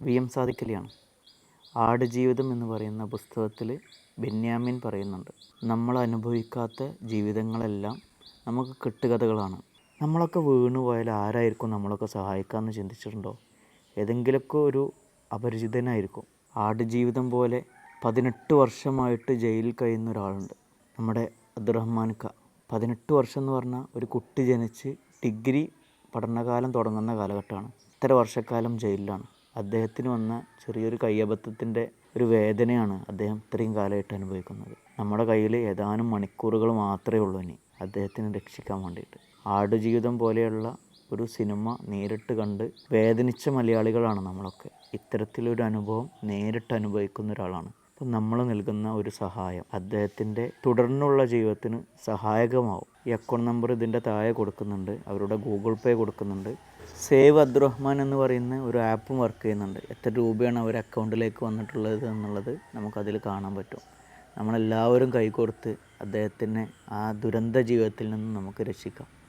V M ആട് ആടുജീവിതം എന്ന് പറയുന്ന പുസ്തകത്തിൽ ബെന്യാമിൻ പറയുന്നുണ്ട്. നമ്മൾ അനുഭവിക്കാത്ത ജീവിതങ്ങളെല്ലാം നമുക്ക് കെട്ടുകഥകളാണ്. നമ്മളൊക്കെ വീണു പോയാൽ ആരായിരിക്കും നമ്മളൊക്കെ സഹായിക്കാമെന്ന് ചിന്തിച്ചിട്ടുണ്ടോ? ഏതെങ്കിലുമൊക്കെ ഒരു അപരിചിതനായിരിക്കും. ആടുജീവിതം പോലെ പതിനെട്ട് വർഷമായിട്ട് ജയിലിൽ കഴിയുന്ന ഒരാളുണ്ട്. നമ്മുടെ അബ്ദുറഹ്മാൻ ക പതിനെട്ട് വർഷം എന്ന് പറഞ്ഞാൽ ഒരു കുട്ടി ജനിച്ച് ഡിഗ്രി പഠനകാലം തുടങ്ങുന്ന കാലഘട്ടമാണ്. ഇത്ര വർഷക്കാലം ജയിലിലാണ്. അദ്ദേഹത്തിന് വന്ന ചെറിയൊരു കയ്യബദ്ധത്തിന്റെ ഒരു വേദനയാണ് അദ്ദേഹം ഇത്രയും കാലമായിട്ട് അനുഭവിക്കുന്നത്. നമ്മുടെ കയ്യിൽ ഏതാനും മണിക്കൂറുകൾ മാത്രമേ ഉള്ളൂ ഇനി അദ്ദേഹത്തിനെ രക്ഷിക്കാൻ വേണ്ടിയിട്ട്. ആടുജീവിതം പോലെയുള്ള ഒരു സിനിമ നേരിട്ട് കണ്ട് വേദനിച്ച മലയാളികളാണ് നമ്മളൊക്കെ. ഇത്തരത്തിലൊരു അനുഭവം നേരിട്ട് അനുഭവിക്കുന്ന ഒരാളാണ്. അപ്പം നമ്മൾ നൽകുന്ന ഒരു സഹായം അദ്ദേഹത്തിന്റെ തുടർന്നുള്ള ജീവിതത്തിന് സഹായകമാവും. ഈ അക്കൗണ്ട് നമ്പർ ഇതിന്റെ താഴെ കൊടുക്കുന്നുണ്ട്. അവരുടെ ഗൂഗിൾ പേ കൊടുക്കുന്നുണ്ട്. സേവ് അബ്ദുറഹ്മാൻ എന്ന് പറയുന്ന ഒരു ആപ്പും വർക്ക് ചെയ്യുന്നുണ്ട്. എത്ര രൂപയാണ് അവർ അക്കൗണ്ടിലേക്ക് വന്നിട്ടുള്ളത് എന്നുള്ളത് നമുക്കതിൽ കാണാൻ പറ്റും. നമ്മളെല്ലാവരും കൈകോർത്ത് അദ്ദേഹത്തിനെ ആ ദുരന്ത ജീവിതത്തിൽ നിന്ന് നമുക്ക് രക്ഷിക്കാം.